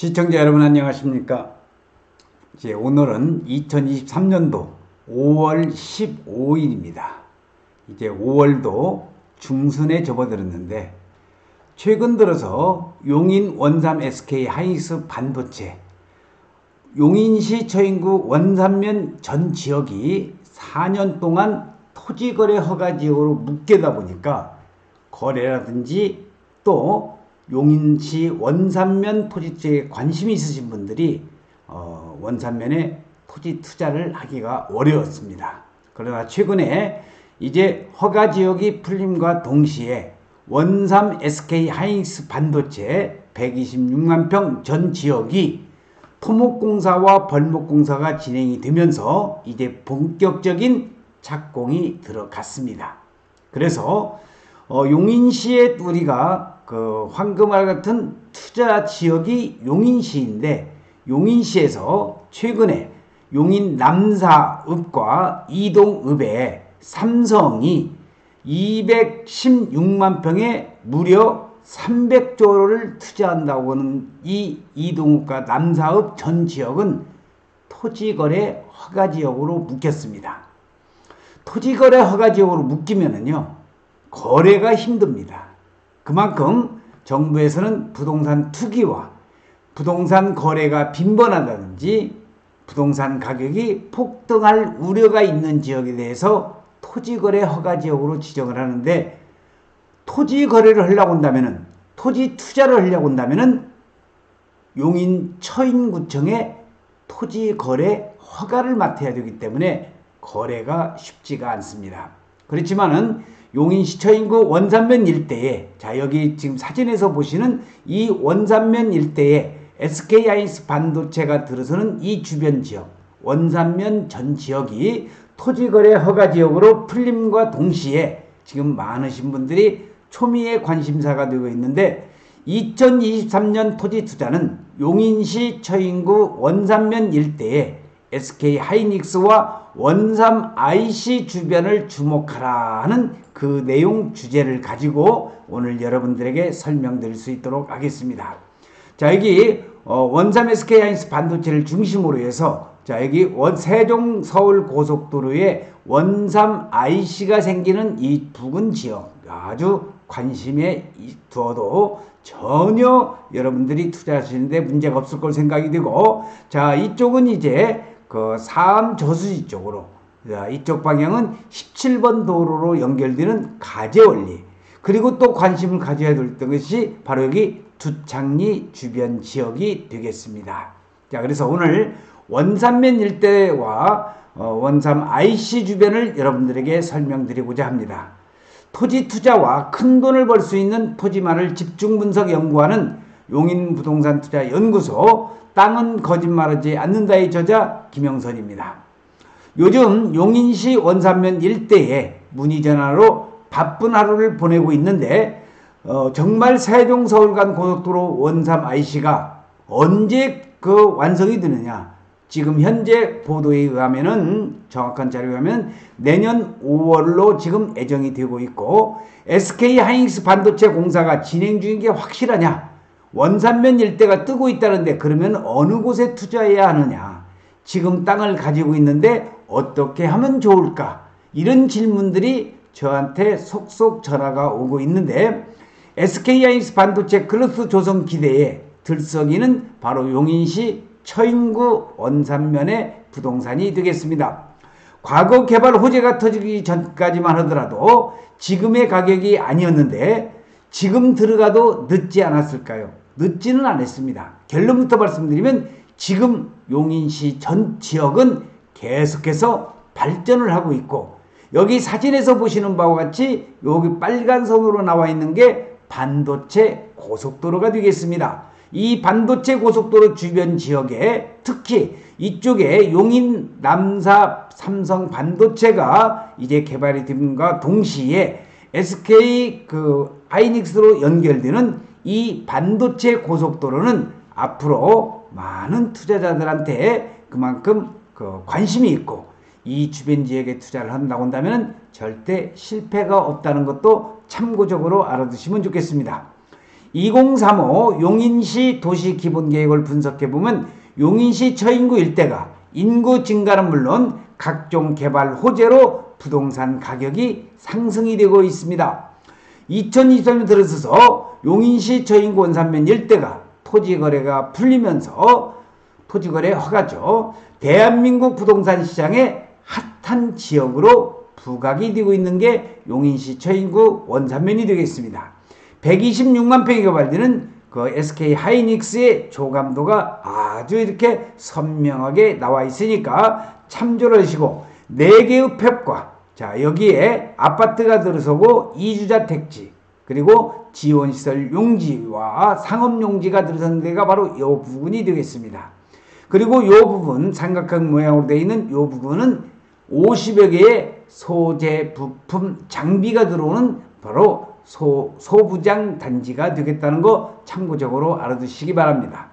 시청자 여러분 안녕하십니까? 이제 오늘은 2023년도 5월 15일입니다. 이제 5월도 중순에 접어들었는데 최근 들어서 용인 원삼 SK 하이닉스 반도체 용인시 처인구 원산면 전 지역이 4년 동안 토지거래 허가 지역으로 묶여다 보니까 거래라든지 또 용인시 원산면 토지에 관심이 있으신 분들이 어, 원산면에 토지 투자를 하기가 어려웠습니다. 그러나 최근에 이제 허가 지역이 풀림과 동시에 원삼 SK 하이닉스 반도체 126만 평 전 지역이 토목공사와 벌목공사가 진행이 되면서 이제 본격적인 착공이 들어갔습니다. 그래서 어, 용인시에 우리가 그 황금알 같은 투자 지역이 용인시인데 용인시에서 최근에 용인 남사읍과 이동읍에 삼성이 216만 평에 무려 300조를 투자한다고 하는 이 이동읍과 남사읍 전 지역은 토지거래 허가 지역으로 묶였습니다. 토지거래 허가 지역으로 묶이면은요, 거래가 힘듭니다. 그만큼 정부에서는 부동산 투기와 부동산 거래가 빈번하다든지 부동산 가격이 폭등할 우려가 있는 지역에 대해서 토지거래 허가 지역으로 지정을 하는데 토지 거래를 하려고 한다면은 토지 투자를 하려고 한다면은 용인 처인구청에 토지 거래 허가를 맡아야 되기 때문에 거래가 쉽지가 않습니다. 그렇지만은 용인시처인구 원산면 일대에 자 여기 지금 사진에서 보시는 이 원산면 일대에 SK 하이닉스 반도체가 들어서는 이 주변 지역 원산면 전 지역이 토지거래 허가 지역으로 풀림과 동시에 지금 많으신 분들이 초미의 관심사가 되고 있는데 2023년 토지 투자는 용인시 처인구 원산면 일대에 SK 하이닉스와 원삼 IC 주변을 주목하라 하는 그 내용 주제를 가지고 오늘 여러분들에게 설명드릴 수 있도록 하겠습니다. 자, 여기 어, 원삼 SK 하이닉스 반도체를 중심으로 해서 자, 여기 원, 세종 서울 고속도로에 원삼 IC가 생기는 이 부근 지역 아주 관심에 두어도 전혀 여러분들이 투자하시는데 문제가 없을 걸 생각이 되고 자 이쪽은 이제 그 사암 저수지 쪽으로 자, 이쪽 방향은 17번 도로로 연결되는 가재원리 그리고 또 관심을 가져야 될 것이 바로 여기 두창리 주변 지역이 되겠습니다. 자 그래서 오늘 원산면 일대와 어, 원삼 IC 주변을 여러분들에게 설명드리고자 합니다. 토지 투자와 큰 돈을 벌 수 있는 토지만을 집중 분석 연구하는 용인 부동산 투자 연구소 땅은 거짓말하지 않는다의 저자 김영선입니다. 요즘 용인시 원산면 일대에 문의 전화로 바쁜 하루를 보내고 있는데 어, 정말 세종 서울 간 고속도로 원삼 IC가 언제 그 완성이 되느냐? 지금 현재 보도에 의하면은 정확한 자료에 의하면 내년 5월로 지금 예정이 되고 있고 SK 하이닉스 반도체 공사가 진행 중인 게 확실하냐? 원산면 일대가 뜨고 있다는데 그러면 어느 곳에 투자해야 하느냐? 지금 땅을 가지고 있는데 어떻게 하면 좋을까? 이런 질문들이 저한테 속속 전화가 오고 있는데 SK 하이닉스 반도체 클러스 조성 기대에 들썩이는 바로 용인시 처인구 원산면의 부동산이 되겠습니다. 과거 개발 호재가 터지기 전까지만 하더라도 지금의 가격이 아니었는데 지금 들어가도 늦지 않았을까요? 늦지는 않았습니다. 결론부터 말씀드리면 지금 용인시 전 지역은 계속해서 발전을 하고 있고 여기 사진에서 보시는 바와 같이 여기 빨간 선으로 나와 있는 게 반도체 고속도로가 되겠습니다. 이 반도체 고속도로 주변 지역에 특히 이쪽에 용인 남사 삼성 반도체가 이제 개발이 됨과 동시에 SK 그 하이닉스로 연결되는 이 반도체 고속도로는 앞으로 많은 투자자들한테 그만큼 그 관심이 있고 이 주변 지역에 투자를 한다고 한다면 절대 실패가 없다는 것도 참고적으로 알아두시면 좋겠습니다. 2035 용인시 도시 기본 계획을 분석해 보면 용인시 처인구 일대가 인구 증가는 물론 각종 개발 호재로 부동산 가격이 상승이 되고 있습니다. 2023년 들어서서 용인시 저인구 원산면 일대가 토지 거래가 풀리면서 토지 거래 허가죠. 대한민국 부동산 시장의 핫한 지역으로 부각이 되고 있는 게 용인시 처인구 원산면이 되겠습니다. 126만 평이 개발되는 그 SK 하이닉스의 조감도가 아주 이렇게 선명하게 나와 있으니까 참조를 하시고 4개의 팹과 자 여기에 아파트가 들어서고 이주자 택지 그리고 지원시설 용지와 상업용지가 들어선 데가 바로 이 부분이 되겠습니다. 그리고 이 부분 삼각형 모양으로 되어 있는 이 부분은 50여 개의 소재 부품 장비가 들어오는 바로 소, 소부장 단지가 되겠다는 거 참고적으로 알아두시기 바랍니다.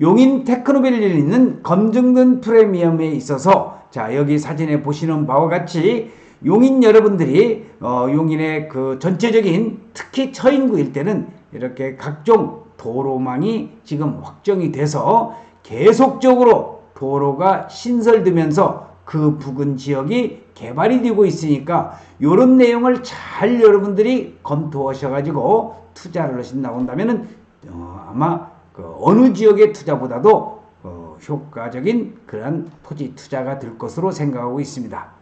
용인 테크노빌리에 있는 검증된 프리미엄에 있어서 자 여기 사진에 보시는 바와 같이 용인 여러분들이 어, 용인의 그 전체적인 특히 처인구 일대는 이렇게 각종 도로망이 지금 확정이 돼서 계속적으로 도로가 신설되면서 그 부근 지역이 개발이 되고 있으니까 이런 내용을 잘 여러분들이 검토하셔가지고 투자를 하신다고 한다면은 어, 아마 그 어느 지역의 투자보다도 어, 효과적인 그러한 토지 투자가 될 것으로 생각하고 있습니다.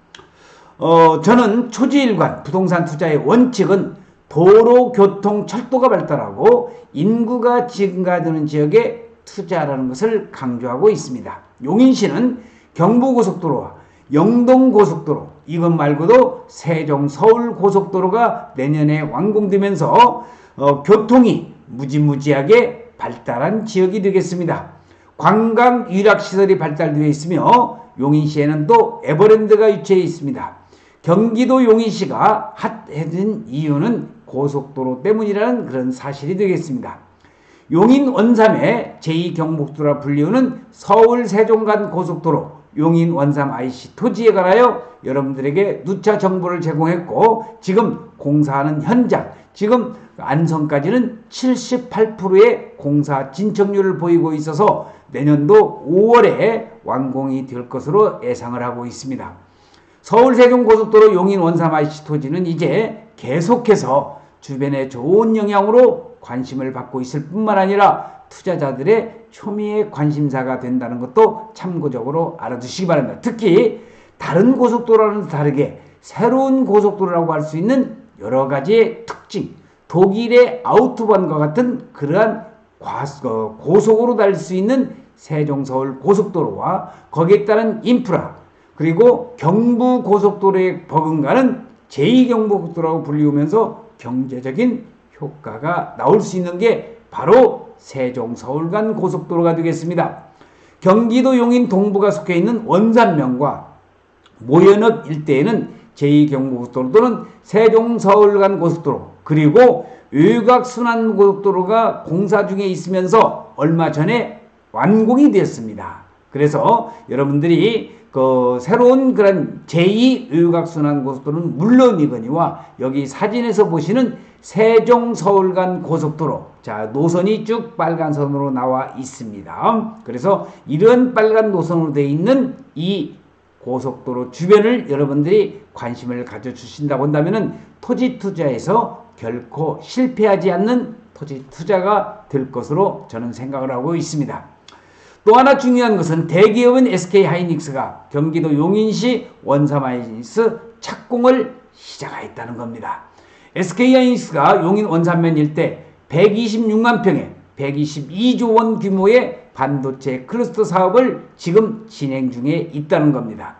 어, 저는 초지일관 부동산 투자의 원칙은 도로, 교통, 철도가 발달하고 인구가 증가되는 지역에 투자라는 것을 강조하고 있습니다. 용인시는 경부고속도로와 영동고속도로 이것 말고도 세종 서울 고속도로가 내년에 완공되면서 어, 교통이 무지무지하게 발달한 지역이 되겠습니다. 관광 유락시설이 발달되어 있으며 용인시에는 또 에버랜드가 위치해 있습니다. 경기도 용인시가 핫해진 이유는 고속도로 때문이라는 그런 사실이 되겠습니다. 용인 원삼의 제2경북도라 불리우는 서울 세종간 고속도로 용인 원삼 IC 토지에 관하여 여러분들에게 누차 정보를 제공했고 지금 공사하는 현장 지금 안성까지는 78%의 공사 진척률을 보이고 있어서 내년도 5월에 완공이 될 것으로 예상을 하고 있습니다. 서울 세종고속도로 용인 원삼 IC 토지는 이제 계속해서 주변에 좋은 영향으로 관심을 받고 있을 뿐만 아니라 투자자들의 초미의 관심사가 된다는 것도 참고적으로 알아두시기 바랍니다. 특히 다른 고속도로와는 다르게 새로운 고속도로라고 할 수 있는 여러 가지의 특징, 독일의 아우토반과 같은 그러한 어, 고속으로 달릴 수 있는 세종서울 고속도로와 거기에 따른 인프라 그리고 경부 고속도로에 버금가는 제2경부고속도로라고 불리우면서 경제적인 효과가 나올 수 있는 게 바로 세종 서울 간 고속도로가 되겠습니다. 경기도 용인 동부가 속해 있는 원산면과 모연읍 일대에는 제2경부고속도로 또는 세종 서울 간 고속도로 그리고 외곽순환고속도로가 공사 중에 있으면서 얼마 전에 완공이 되었습니다. 그래서 여러분들이 그 새로운 그런 제2외곽순환 고속도로는 물론이거니와 여기 사진에서 보시는 세종 서울 간 고속도로 자 노선이 쭉 빨간 선으로 나와 있습니다. 그래서 이런 빨간 노선으로 되어 있는 이 고속도로 주변을 여러분들이 관심을 가져 주신다고 한다면 토지 투자에서 결코 실패하지 않는 토지 투자가 될 것으로 저는 생각을 하고 있습니다. 또 하나 중요한 것은 대기업인 SK 하이닉스가 경기도 용인시 원삼 하이닉스 착공을 시작하였다는 겁니다. SK하이닉스가 용인 원산면 일대 126만 평에 122조 원 규모의 반도체 클러스터 사업을 지금 진행 중에 있다는 겁니다.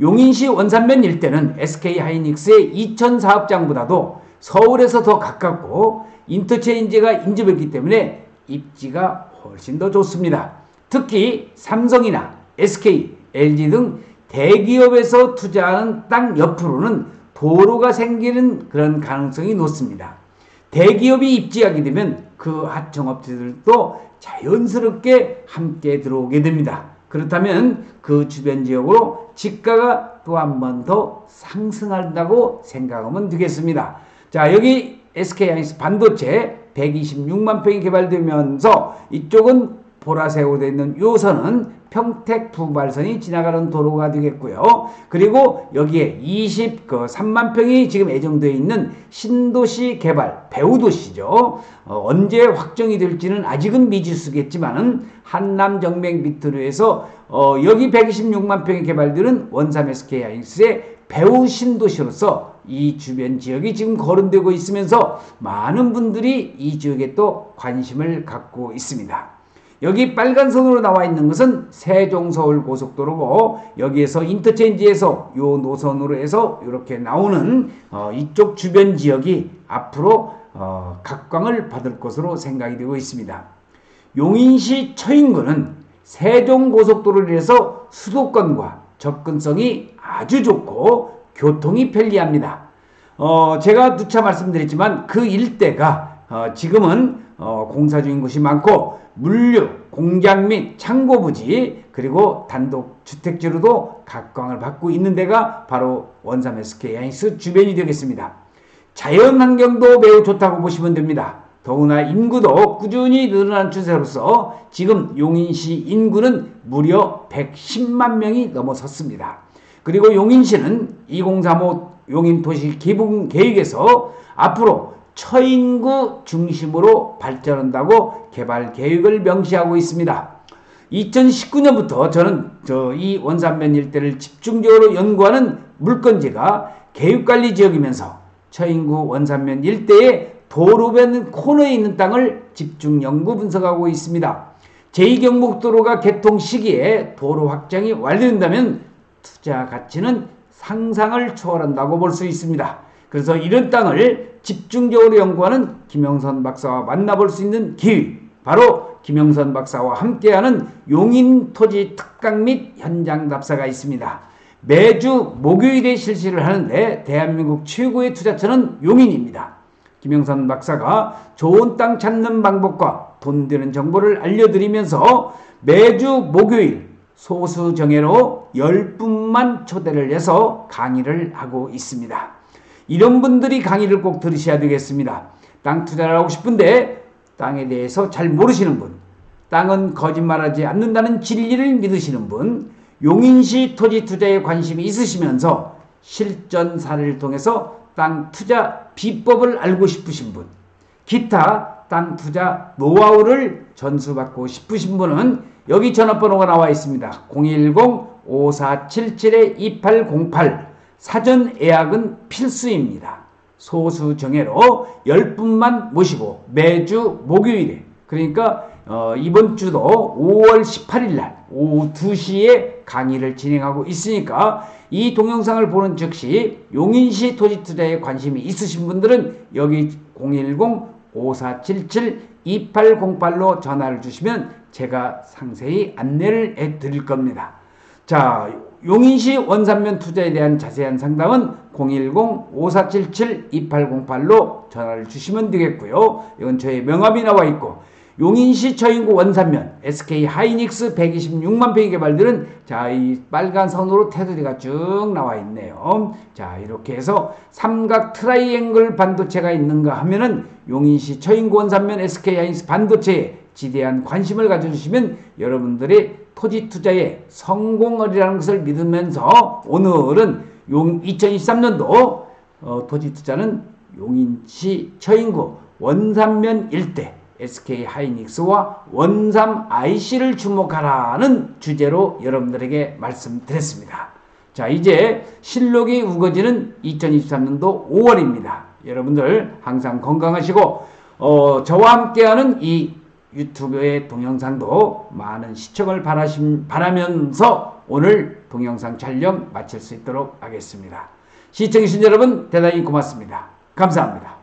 용인시 원산면 일대는 SK하이닉스의 이천 사업장보다도 서울에서 더 가깝고 인터체인지가 인접했기 때문에 입지가 훨씬 더 좋습니다. 특히 삼성이나 SK, LG 등 대기업에서 투자하는 땅 옆으로는 도로가 생기는 그런 가능성이 높습니다. 대기업이 입지하게 되면 그 하청업체들도 자연스럽게 함께 들어오게 됩니다. 그렇다면 그 주변 지역으로 집가가 또 한 번 더 상승한다고 생각하면 되겠습니다. 자, 여기 SK하이닉스 반도체 126만 평이 개발되면서 이쪽은 보라색으로 되어 있는 요선은 평택 부발선이 지나가는 도로가 되겠고요. 그리고 여기에 20, 그 3만 평이 지금 예정되어 있는 신도시 개발, 배우도시죠. 어, 언제 확정이 될지는 아직은 미지수겠지만은 한남 정맥 밑으로 해서 어, 여기 126만 평이 개발되는 원삼 SK 하이닉스의 배우 신도시로서 이 주변 지역이 지금 거론되고 있으면서 많은 분들이 이 지역에 또 관심을 갖고 있습니다. 여기 빨간 선으로 나와 있는 것은 세종 서울 고속도로고 여기에서 인터체인지에서 요 노선으로 해서 이렇게 나오는 어, 이쪽 주변 지역이 앞으로 어, 각광을 받을 것으로 생각이 되고 있습니다. 용인시 처인구는 세종 고속도로를 해서 수도권과 접근성이 아주 좋고 교통이 편리합니다. 어, 제가 누차 말씀드렸지만 그 일대가 어, 지금은 어, 공사 중인 곳이 많고 물류, 공장 및 창고 부지 그리고 단독 주택지로도 각광을 받고 있는 데가 바로 원삼 SK 하이닉스 주변이 되겠습니다. 자연 환경도 매우 좋다고 보시면 됩니다. 더구나 인구도 꾸준히 늘어난 추세로서 지금 용인시 인구는 무려 110만 명이 넘어섰습니다. 그리고 용인시는 2035 용인도시 기본 계획에서 앞으로 처인구 중심으로 발전한다고 개발 계획을 명시하고 있습니다. 2019년부터 저는 저 이 원산면 일대를 집중적으로 연구하는 물건지가 계획관리 지역이면서 처인구 원산면 일대의 도로변 코너에 있는 땅을 집중 연구 분석하고 있습니다. 제2경북도로가 개통 시기에 도로 확장이 완료된다면 투자 가치는 상상을 초월한다고 볼 수 있습니다. 그래서 이런 땅을 집중적으로 연구하는 김영선 박사와 만나볼 수 있는 기회, 바로 김영선 박사와 함께하는 용인 토지 특강 및 현장 답사가 있습니다. 매주 목요일에 실시를 하는데 대한민국 최고의 투자처는 용인입니다. 김영선 박사가 좋은 땅 찾는 방법과 돈 되는 정보를 알려드리면서 매주 목요일 소수 정예로 10분만 초대를 해서 강의를 하고 있습니다. 이런 분들이 강의를 꼭 들으셔야 되겠습니다. 땅 투자를 하고 싶은데 땅에 대해서 잘 모르시는 분, 땅은 거짓말하지 않는다는 진리를 믿으시는 분, 용인시 토지 투자에 관심이 있으시면서 실전 사례를 통해서 땅 투자 비법을 알고 싶으신 분, 기타 땅 투자 노하우를 전수받고 싶으신 분은 여기 전화번호가 나와 있습니다. 010-5477-2808 사전 예약은 필수입니다. 소수 정예로 10분만 모시고 매주 목요일에 그러니까 어, 이번 주도 5월 18일 날 오후 2시에 강의를 진행하고 있으니까 이 동영상을 보는 즉시 용인시 토지 투자에 관심이 있으신 분들은 여기 010-5477-2808로 전화를 주시면 제가 상세히 안내를 해 드릴 겁니다. 자, 용인시 원산면 투자에 대한 자세한 상담은 010-5477-2808로 전화를 주시면 되겠고요. 이건 저의 명함이 나와 있고 용인시 처인구 원산면 SK 하이닉스 126만 평이 개발되는 자, 이 빨간 선으로 테두리가 쭉 나와 있네요. 자, 이렇게 해서 삼각 트라이앵글 반도체가 있는가 하면은 용인시 처인구 원산면 SK 하이닉스 반도체에 지대한 관심을 가져주시면 여러분들의 토지 투자에 성공하리라는 것을 믿으면서 오늘은 용 2023년도 어, 토지 투자는 용인시 처인구 원산면 일대 SK 하이닉스와 원삼 IC를 주목하라는 주제로 여러분들에게 말씀드렸습니다. 자, 이제 실록이 우거지는 2023년도 5월입니다. 여러분들 항상 건강하시고 어, 저와 함께하는 이 유튜브의 동영상도 많은 시청을 바라심, 바라면서 오늘 동영상 촬영 마칠 수 있도록 하겠습니다. 시청해주신 여러분 대단히 고맙습니다. 감사합니다.